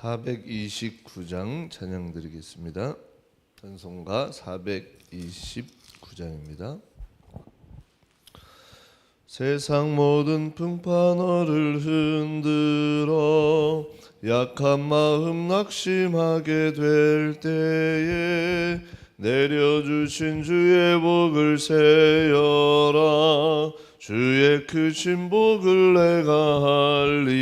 429장 찬양 드리겠습니다. 찬송가 429장입니다. 세상 모든 풍파 너를 흔들어 약한 마음 낙심하게 될 때에 내려주신 주의 복을 세여라 주의 크신 복을 내가 할리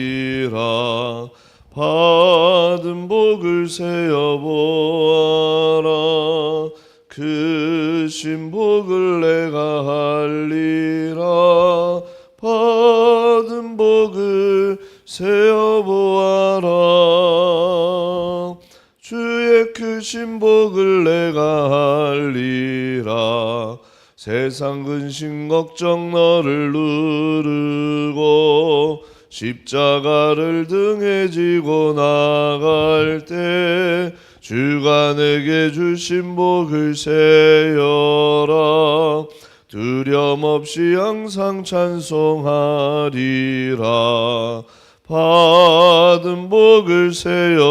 세상 근심 걱정 너를 누르고 십자가를 등에 지고 나갈 때 주가 내게 주신 복을 세여라. 두려움 없이 항상 찬송하리라. 받은 복을 세어보아라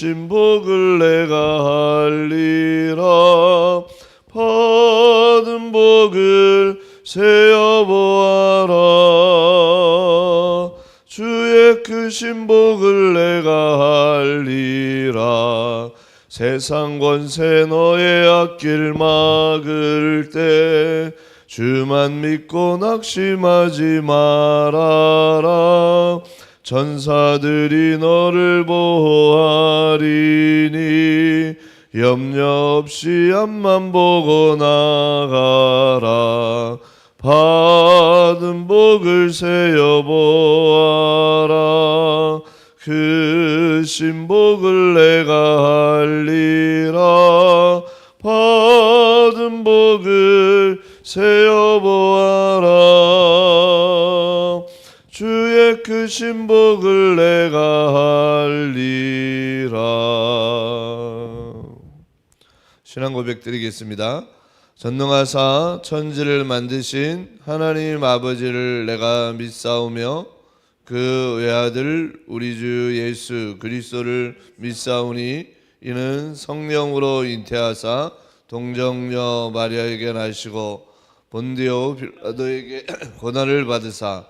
크신 복을 내가 할리라. 받은 복을 세어보아라. 주의 크신 복을 내가 할리라. 세상 권세 너의 앞길 막을 때 주만 믿고 낙심하지 말아라 전사들이 너를 보호하리니 염려 없이 앞만 보고 나가라. 받은 복을 세어 보아라. 크신 복을 내가 할리라. 받은 복을 세어 보아라 주의 크신 복을 내가 할리라 신앙 고백 드리겠습니다. 전능하사 천지를 만드신 하나님 아버지를 내가 믿사오며 그 외아들 우리 주 예수 그리스도를 믿사오니 이는 성령으로 잉태하사 동정녀 마리아에게 나시고 본디오 빌라도에게 고난을 받으사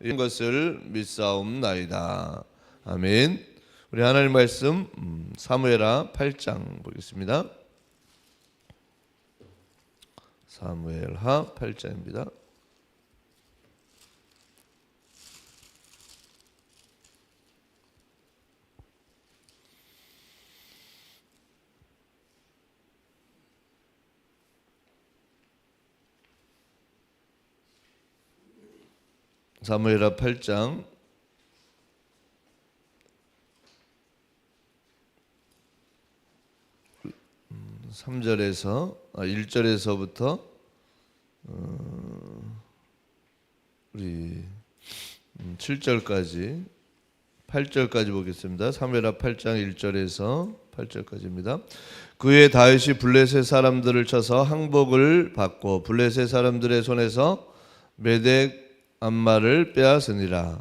이런 것을 믿사옵나이다. 아멘. 우리 하나님 말씀 음, 사무엘하 8장 보겠습니다. 사무엘하 8장입니다. 사무엘하 8장 3절에서 아, 1절에서부터 어, 우리 7절까지 8절까지 보겠습니다. 사무엘하 8장 1절에서 8절까지입니다. 그의 다윗이 블레셋 사람들을 쳐서 항복을 받고 블레셋 사람들의 손에서 메덱 암마를 빼앗으니라.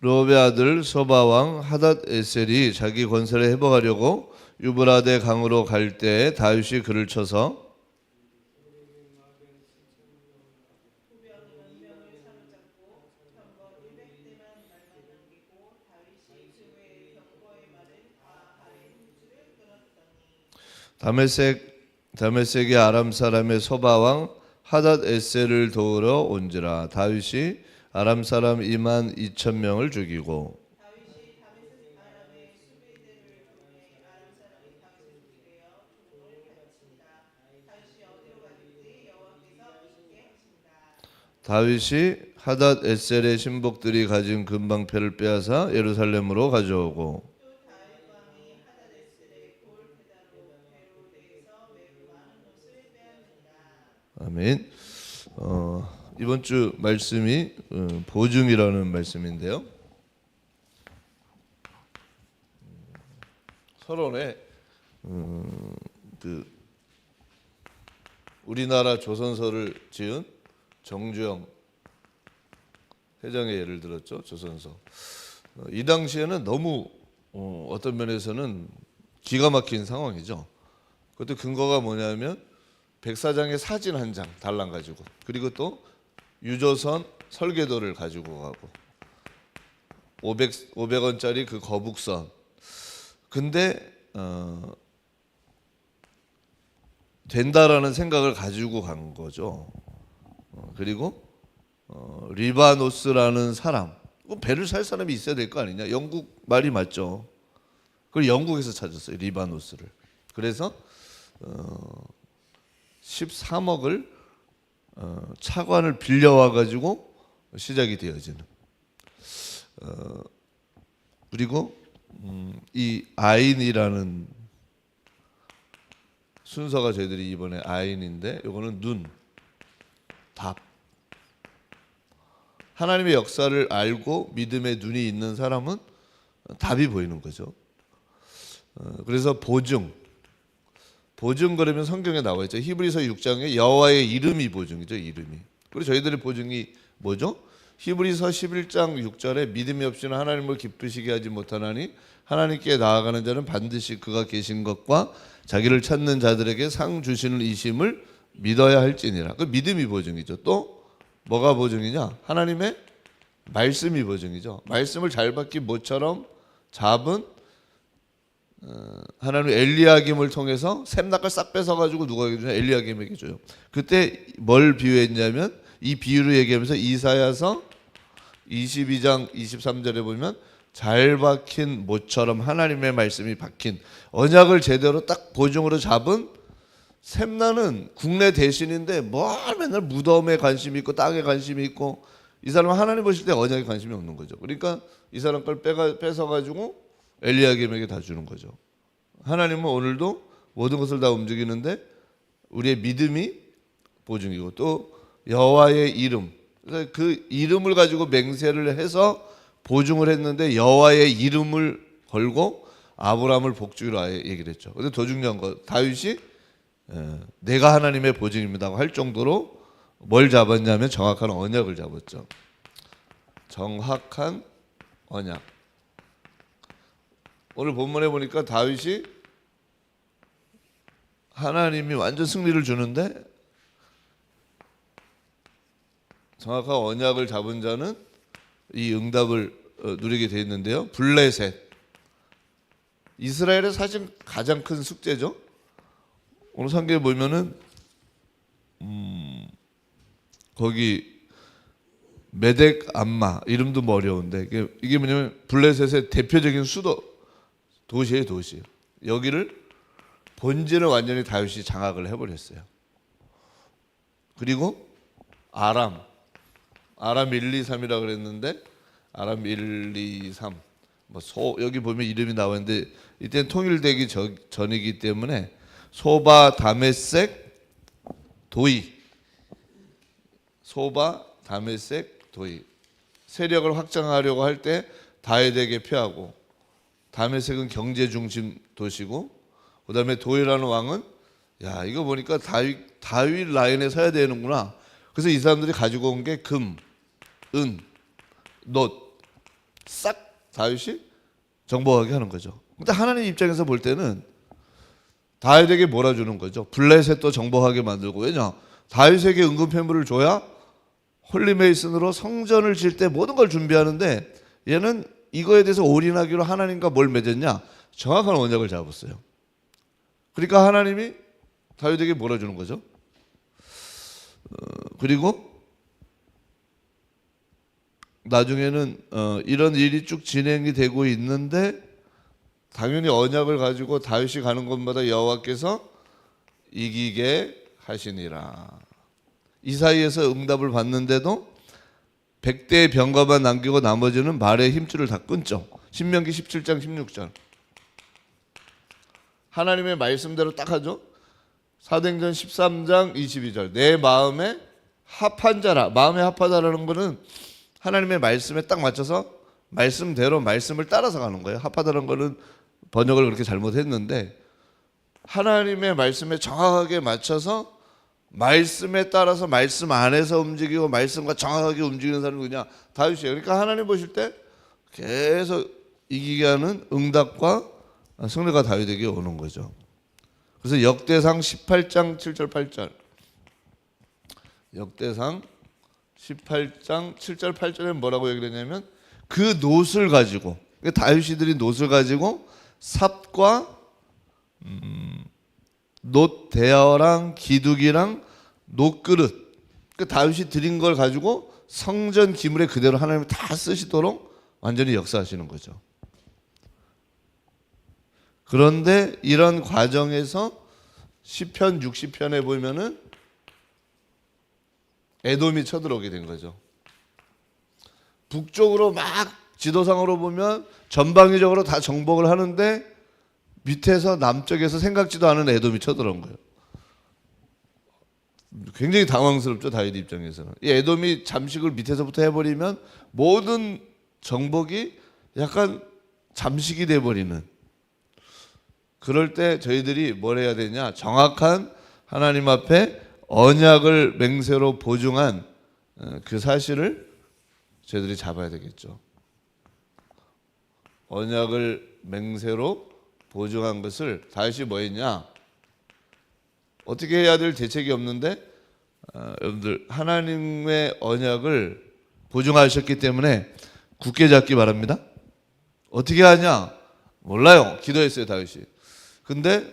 로베 아들 소바 왕 하닷 에셀이 자기 권세를 회복하려고 유브라데 강으로 갈 때 다윗이 그를 쳐서 다메섹 다메섹의 아람 사람의 소바왕 하닷 에셀을 도우러 온지라 다윗이 아람 사람 2만 2천 명을 죽이고 다윗이 하닷 에셀의 신복들이 가진 금방패를 빼앗아 예루살렘으로 가져오고 아멘. 어, 이번 주 말씀이 어, 보증이라는 말씀인데요. 서론에 음, 그 우리나라 조선서를 지은 정주영 회장의 예를 들었죠 조선서. 어, 이 당시에는 너무 어, 어떤 면에서는 기가 막힌 상황이죠. 그것도 근거가 뭐냐면 백사장의 사진 한 장 달랑 가지고 그리고 또 유조선 설계도를 가지고 가고 500 500원짜리 그 거북선 근데 어, 된다라는 생각을 가지고 간 거죠. 어, 그리고 어, 리바노스라는 사람 그 배를 살 사람이 있어야 될 거 아니냐? 영국 말이 맞죠. 그걸 영국에서 찾았어요 리바노스를. 그래서 어, 13억을 어, 차관을 빌려와 가지고 시작이 되어지는. 어, 그리고 음, 이 아인이라는 순서가 저희들이 이번에 아인인데 이거는 눈, 답. 하나님의 역사를 알고 믿음의 눈이 있는 사람은 답이 보이는 거죠. 어, 그래서 보증. 보증 그러면 성경에 나와 있죠. 히브리서 6장에 여호와의 이름이 보증이죠. 이름이. 그리고 저희들의 보증이 뭐죠? 히브리서 11장 6절에 믿음이 없이는 하나님을 기쁘시게 하지 못하나니 하나님께 나아가는 자는 반드시 그가 계신 것과 자기를 찾는 자들에게 상 주시는 이심을 믿어야 할지니라. 그 믿음이 보증이죠. 또 뭐가 보증이냐? 하나님의 말씀이 보증이죠. 말씀을 잘 받기 모처럼 잡은 어, 하나님 엘리야김을 통해서 샘낙을 싹 뺏어 가지고 누가 주냐? 엘리야김에게 줘요. 그때 뭘 비유했냐면 이 비유를 얘기하면서 이사야서 22장 23절에 보면 잘 박힌 모처럼 하나님의 말씀이 박힌 언약을 제대로 딱 보증으로 잡은 샘나는 국내 대신인데 뭘 맨날 무덤에 관심이 있고 땅에 관심이 있고 이 사람은 하나님 보실 때 언약에 관심이 없는 거죠. 그러니까 이 사람 걸 빼가, 뺏어 가지고 엘리야김에게 다 주는 거죠. 하나님은 오늘도 모든 것을 다 움직이는데 우리의 믿음이 보증이고 또 여호와의 이름 그 이름을 가지고 맹세를 해서 보증을 했는데 여호와의 이름을 걸고 아브라함을 복주기로 아예 얘기를 했죠. 근데 더 중요한 거 다윗이 에, 내가 하나님의 보증입니다고 할 정도로 뭘 잡았냐면 정확한 언약을 잡았죠. 정확한 언약. 오늘 본문에 보니까 다윗이 하나님이 완전 승리를 주는데 정확한 언약을 잡은 자는 이 응답을 어, 누리게 돼 있는데요. 블레셋. 이스라엘의 사실 가장 큰 숙제죠. 오늘 상계에 보면은 음, 거기 메덱 암마 이름도 뭐 어려운데 이게 뭐냐면 블레셋의 대표적인 수도 도시예요 도시. 여기를 본질을 완전히 다윗이 장악을 해버렸어요. 그리고 아람 아람 1, 2, 3이라 그랬는데 아람 1, 2, 3. 뭐 소 여기 보면 이름이 나오는데 이때는 통일되기 저, 전이기 때문에 소바 다메섹 도이 소바 다메섹 도이 세력을 확장하려고 할 때 다윗에게 표하고 다메섹은 경제 중심 도시고 그다음에 도이라는 왕은 야 이거 보니까 다윗 다윗 라인에 서야 되는구나. 그래서 이 사람들이 가지고 온 게 금, 은, 놋, 싹 다윗이 정복하게 하는 거죠. 근데 하나님 입장에서 볼 때는 다윗에게 몰아주는 거죠. 블레셋도 정복하게 만들고 왜냐? 다윗에게 은금 폐물을 줘야 홀리메이슨으로 성전을 질 때 모든 걸 준비하는데 얘는 이거에 대해서 올인하기로 하나님과 뭘 맺었냐? 정확한 언약을 잡았어요. 그러니까 하나님이 다윗에게 몰아주는 거죠. 어, 그리고 나중에는 어, 이런 일이 쭉 진행이 되고 있는데 당연히 언약을 가지고 다윗이 가는 곳마다 여호와께서 이기게 하시니라. 이 사이에서 응답을 받는데도 100대의 병가만 남기고 나머지는 말의 힘줄을 다 끊죠. 신명기 17장 16절. 하나님의 말씀대로 딱 하죠. 사도행전 13장 22절. 내 마음에 합한 자라. 마음에 합하다라는 거는 하나님의 말씀에 딱 맞춰서 말씀대로 말씀을 따라서 가는 거예요. 합하다는 거는 번역을 그렇게 잘못했는데 하나님의 말씀에 정확하게 맞춰서 말씀에 따라서 말씀 안에서 움직이고 말씀과 정확하게 움직이는 사람이 그냥 다윗이에요. 그러니까 하나님 보실 때 계속 이기게 하는 응답과 승리가 다윗에게 오는 거죠. 그래서 역대상 18장 7절 8절 역대상 18장 7절 8절에 뭐라고 얘기를 했냐면 그 노을 가지고 그러니까 다윗이들이 노을 가지고 삽과 음, 놋 대야랑 기둥이랑 놋그릇 그 다윗이 드린 걸 가지고 성전 기물에 그대로 하나님이 다 쓰시도록 완전히 역사하시는 거죠. 그런데 이런 과정에서 시편 60편에 보면은 에돔이 쳐들어오게 된 거죠. 북쪽으로 막 지도상으로 보면 전방위적으로 다 정복을 하는데 밑에서 남쪽에서 생각지도 않은 에돔이 쳐들어온 거예요. 굉장히 당황스럽죠 다윗 입장에서는. 이 에돔이 잠식을 밑에서부터 해버리면 모든 정복이 약간 잠식이 돼버리는. 그럴 때 저희들이 뭘 해야 되냐? 정확한 하나님 앞에 언약을 맹세로 보증한 어, 그 사실을 저희들이 잡아야 되겠죠. 언약을 맹세로 보증한 것을 다윗이 뭐 했냐 어떻게 해야 될 대책이 없는데 어, 여러분들 하나님의 언약을 보증하셨기 때문에 굳게 잡기 바랍니다. 어떻게 하냐? 몰라요. 기도했어요 다윗이. 근데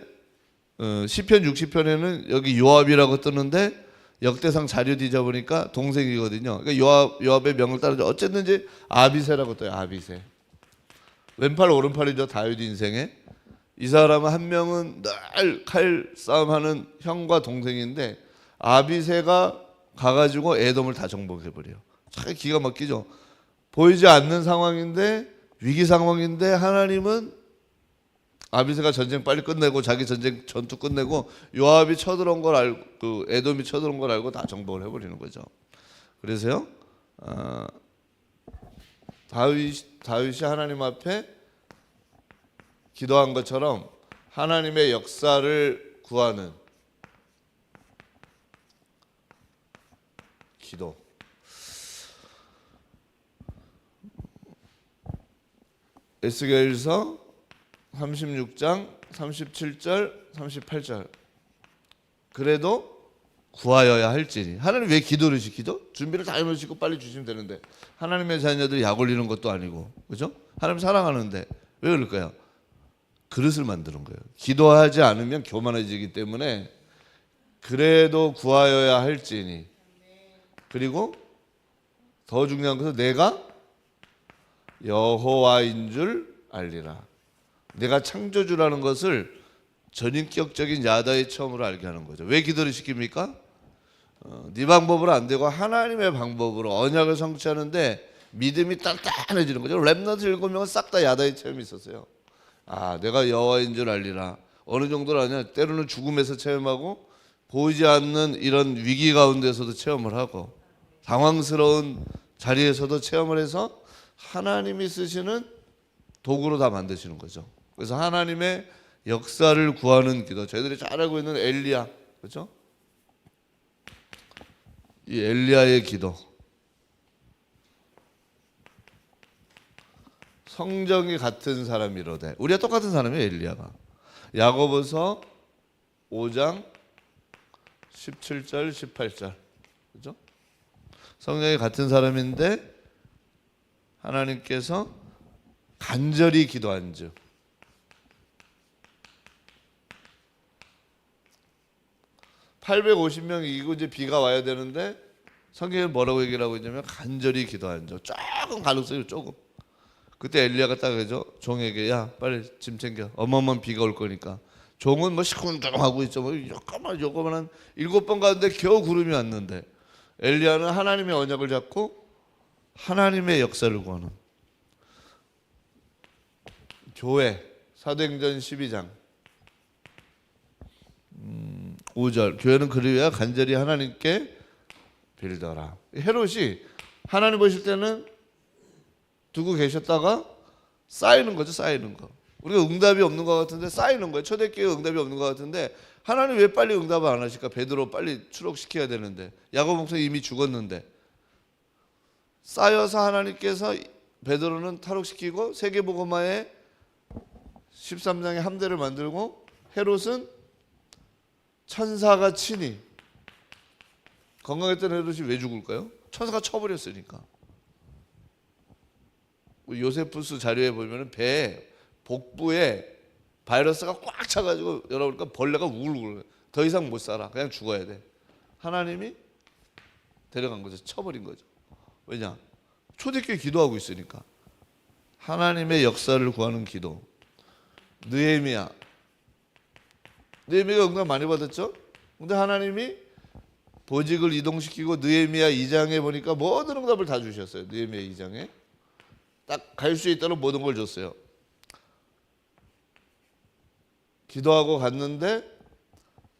어, 시편 60편에는 여기 요압이라고 뜨는데 역대상 자료 뒤져보니까 동생이거든요. 그러니까 요압 요압의 명을 따르죠. 어쨌든지 아비세라고 떠요. 아비세. 왼팔 오른팔이죠 다윗 인생에. 이 사람은 한 명은 늘 칼 싸움하는 형과 동생인데 아비세가 가가지고 에돔을 다 정복해 버려요. 참 기가 막히죠. 보이지 않는 상황인데 위기 상황인데 하나님은 아비세가 전쟁 빨리 끝내고 자기 전쟁 전투 끝내고 요압이 쳐들어온 걸 알고 그 에돔이 쳐들어온 걸 알고 다 정복을 해버리는 거죠. 그래서요 어, 다윗 다윗이 하나님 앞에 기도한 것처럼 하나님의 역사를 구하는 기도. 에스겔서 36장 37절 38절 그래도 구하여야 할지니 하나님 왜 기도를 시키죠? 준비를 다 해놓으시고 빨리 주시면 되는데 하나님의 자녀들이 약 올리는 것도 아니고 그죠? 하나님 사랑하는데 왜 그럴까요? 그릇을 만드는 거예요. 기도하지 않으면 교만해지기 때문에 그래도 구하여야 할지니 그리고 더 중요한 것은 내가 여호와인 줄 알리라. 내가 창조주라는 것을 전인격적인 야다의 처음으로 알게 하는 거죠. 왜 기도를 시킵니까? 어, 네 방법으로 안 되고 하나님의 방법으로 언약을 성취하는데 믿음이 단단해지는 거죠. 랩너트 일곱 명은 싹 다 야다의 체험이 있었어요. 아, 내가 여호와인 줄 알리라. 어느 정도로 하냐? 때로는 죽음에서 체험하고 보이지 않는 이런 위기 가운데서도 체험을 하고 당황스러운 자리에서도 체험을 해서 하나님이 쓰시는 도구로 다 만드시는 거죠. 그래서 하나님의 역사를 구하는 기도. 저희들이 잘 알고 있는 엘리야, 그렇죠? 이 엘리야의 기도. 성정이 같은 사람이로되 우리가 똑같은 사람이에요 엘리야가. 야고보서 5장 17절 18절. 그죠? 성정이 같은 사람인데 하나님께서 간절히 기도한즉. (850명) 이고 이제 비가 와야 되는데 성경에 뭐라고 얘기를 하고 있냐면 간절히 기도한즉 조금 가능성이 조금 그때 엘리야가 딱 그죠. 종에게 야 빨리 짐 챙겨. 어마어마한 비가 올 거니까. 종은 뭐 시큰둥하고 있죠. 뭐 요거만 요거만한 일곱 번 가는데 겨우 구름이 왔는데 엘리야는 하나님의 언약을 잡고 하나님의 역사를 구하는. 교회 사도행전 12장. 음, 5절. 교회는 그리야 간절히 하나님께 빌더라. 헤롯이 하나님 보실 때는 두고 계셨다가 쌓이는 거죠, 쌓이는 거. 우리가 응답이 없는 것 같은데 쌓이는 거예요. 초대교회 응답이 없는 것 같은데 하나님 왜 빨리 응답을 안 하실까? 베드로 빨리 추록시켜야 되는데 야곱 목사 이미 죽었는데 쌓여서 하나님께서 베드로는 탈옥시키고 세계복음화에 13장의 함대를 만들고 헤롯은 천사가 친히 건강했던 헤롯이 왜 죽을까요? 천사가 쳐버렸으니까. 우리 요세푸스 자료에 보면은 배 복부에 바이러스가 꽉 차가지고 열어보니까 벌레가 우글우글. 더 이상 못 살아. 그냥 죽어야 돼. 하나님이 데려간 거죠. 쳐버린 거죠. 왜냐? 초대교회 기도하고 있으니까. 하나님의 역사를 구하는 기도. 느헤미야. 느헤미야가 응답 많이 받았죠? 근데 하나님이 보직을 이동시키고 느헤미야 2장에 보니까 모든 응답을 다 주셨어요. 느헤미야 2장에. 딱 갈 수 있도록 모든 걸 줬어요. 기도하고 갔는데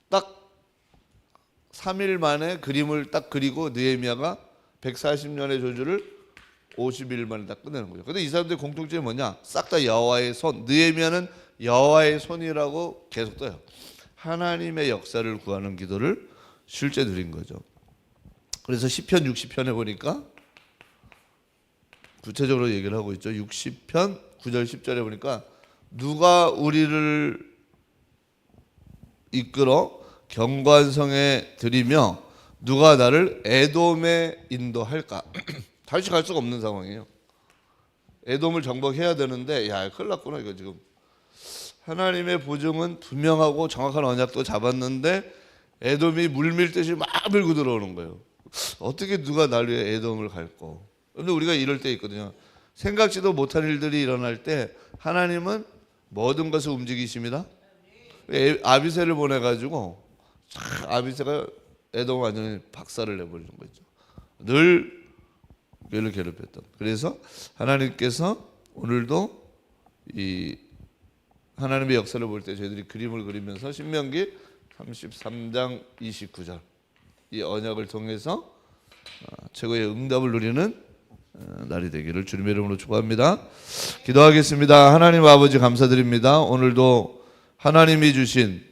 딱 3일 만에 그림을 딱 그리고 느헤미야가 140년의 조주를 50일 만에 딱 끝내는 거죠. 근데 이 사람들의 공통점이 뭐냐? 싹 다 여호와의 손. 느헤미야는 여호와의 손이라고 계속 떠요. 하나님의 역사를 구하는 기도를 실제 드린 거죠. 그래서 시편 60편에 보니까 구체적으로 얘기를 하고 있죠. 60편 9절 10절에 보니까 누가 우리를 이끌어 경관성에 들이며 누가 나를 에돔에 인도할까? 다시 갈 수가 없는 상황이에요. 에돔을 정복해야 되는데 야 큰일 났구나 이거 지금 하나님의 보증은 분명하고 정확한 언약도 잡았는데 에돔이 물밀듯이 막 밀고 들어오는 거예요. 어떻게 누가 나를 위해 에돔을 갈고? 근데 우리가 이럴 때 있거든요. 생각지도 못한 일들이 일어날 때 하나님은 모든 것을 움직이십니다. 에- 아비새를 보내가지고 참 아비새가 에돔 완전히 박살을 내버리는 거죠. 늘 교회를 괴롭혔던. 그래서 하나님께서 오늘도 이 하나님의 역사를 볼 때 저희들이 그림을 그리면서 신명기 33장 29절 이 언약을 통해서 어, 최고의 응답을 누리는 어, 날이 되기를 주님의 이름으로 축복합니다. 기도하겠습니다. 하나님 아버지 감사드립니다. 오늘도 하나님이 주신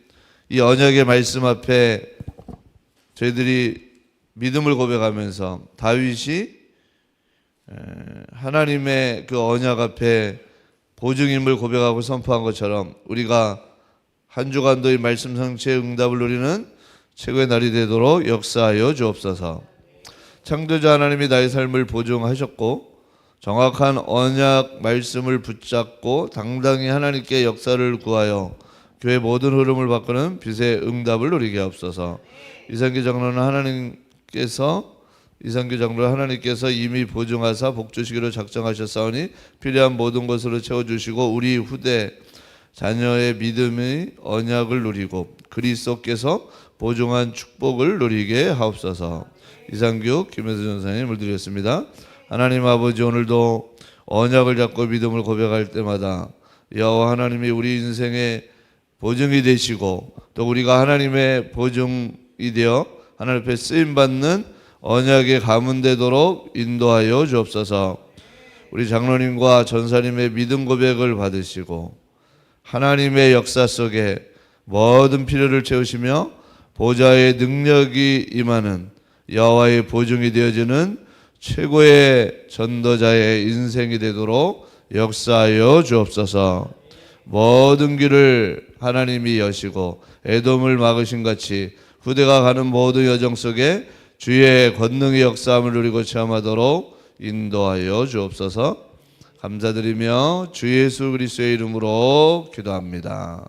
이 언약의 말씀 앞에 저희들이 믿음을 고백하면서 다윗이 에, 하나님의 그 언약 앞에 보증임을 고백하고 선포한 것처럼 우리가 한 주간도 이 말씀 성취의 응답을 누리는 최고의 날이 되도록 역사하여 주옵소서. 창조자 하나님이 나의 삶을 보증하셨고 정확한 언약 말씀을 붙잡고 당당히 하나님께 역사를 구하여 교회 모든 흐름을 바꾸는 빛의 응답을 누리게 하옵소서. 이상기 장로는 하나님께서 이상규 장로를 하나님께서 이미 보증하사 복 주시기로 작정하셨사오니 필요한 모든 것으로 채워 주시고 우리 후대 자녀의 믿음의 언약을 누리고 그리스도께서 보증한 축복을 누리게 하옵소서. 이상규 김혜수 전사님을 드렸습니다. 하나님 아버지 오늘도 언약을 잡고 믿음을 고백할 때마다 여호와 하나님이 우리 인생의 보증이 되시고 또 우리가 하나님의 보증이 되어 하나님 앞에 쓰임 받는 언약의 가문 되도록 인도하여 주옵소서. 우리 장로님과 전사님의 믿음 고백을 받으시고 하나님의 역사 속에 모든 필요를 채우시며 보좌의 능력이 임하는 여호와의 보증이 되어지는 최고의 전도자의 인생이 되도록 역사하여 주옵소서. 모든 길을 하나님이 여시고 애돔을 막으신 같이 후대가 가는 모든 여정 속에 주의 권능의 역사함을 누리고 체험하도록 인도하여 주옵소서. 감사드리며 주 예수 그리스도의 이름으로 기도합니다.